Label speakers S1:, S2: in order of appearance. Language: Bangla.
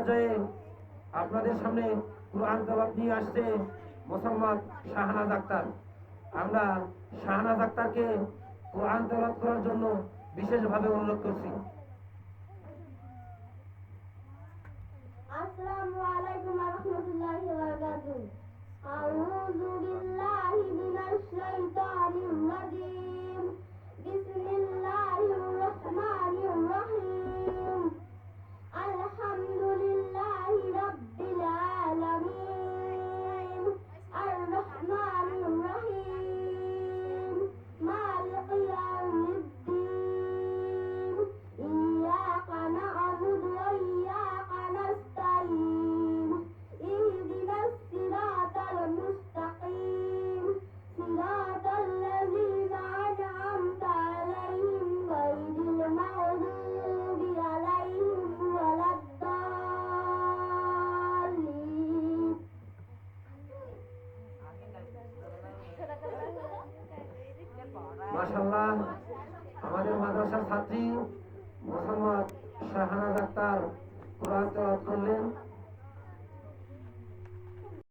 S1: পর্যায়ে আপনাদের সামনে কোরআন তলাপ নিয়ে আসছে মোসাম্মদ শাহানাজ ডাক্তার আমরা শাহানাজ ডাক্তারকে কোরআন তলাপ করার জন্য বিশেষভাবে অনুরোধ করছি।
S2: আসসালামু আলাইকুম ওয়া রাহমাতুল্লাহি ওয়া বারাকাতুহু। আউযু বিল্লাহি মিনাশ
S1: শাইতানির আমাদের মাদ্রাসার ছাত্রী মোহাম্মদ শাহানা ডাক্তার কোরআন করলেন।